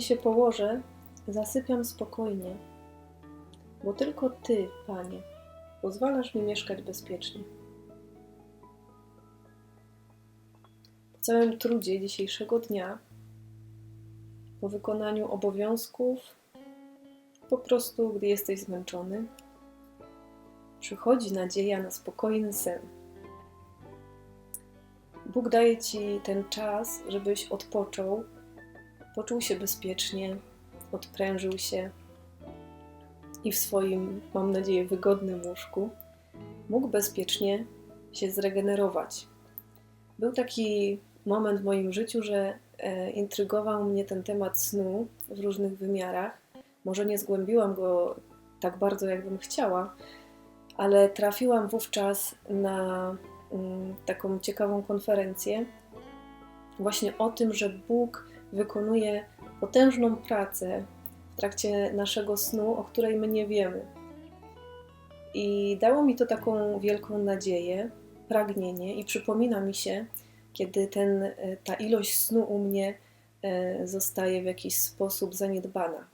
się położę, zasypiam spokojnie, bo tylko Ty, Panie, pozwalasz mi mieszkać bezpiecznie. Po całym trudzie dzisiejszego dnia, po wykonaniu obowiązków, po prostu gdy jesteś zmęczony, przychodzi nadzieja na spokojny sen. Bóg daje Ci ten czas, żebyś odpoczął, poczuł się bezpiecznie, odprężył się i w swoim, mam nadzieję, wygodnym łóżku mógł bezpiecznie się zregenerować. Był taki moment w moim życiu, że e, intrygował mnie ten temat snu w różnych wymiarach. Może nie zgłębiłam go tak bardzo, jakbym chciała, ale trafiłam wówczas na mm, taką ciekawą konferencję właśnie o tym, że Bóg wykonuje potężną pracę w trakcie naszego snu, o której my nie wiemy. I dało mi to taką wielką nadzieję, pragnienie, i przypomina mi się, kiedy ten, e, ta ilość snu u mnie e, zostaje w jakiś sposób zaniedbana.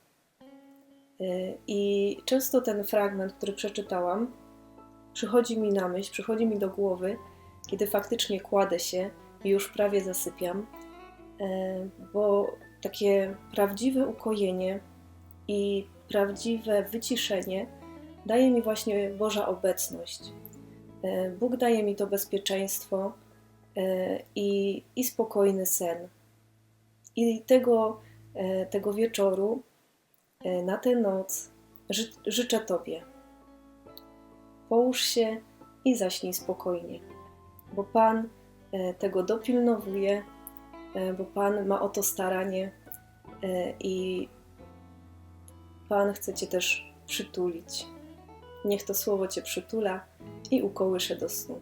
E, I często ten fragment, który przeczytałam, przychodzi mi na myśl, przychodzi mi do głowy, kiedy faktycznie kładę się i już prawie zasypiam, bo takie prawdziwe ukojenie i prawdziwe wyciszenie daje mi właśnie Boża obecność. Bóg daje mi to bezpieczeństwo i, i spokojny sen. I tego, tego wieczoru, na tę noc, ży, życzę Tobie. Połóż się i zaśnij spokojnie, bo Pan tego dopilnowuje, bo Pan ma o to staranie i Pan chce Cię też przytulić. Niech to słowo Cię przytula i ukołysze do snu.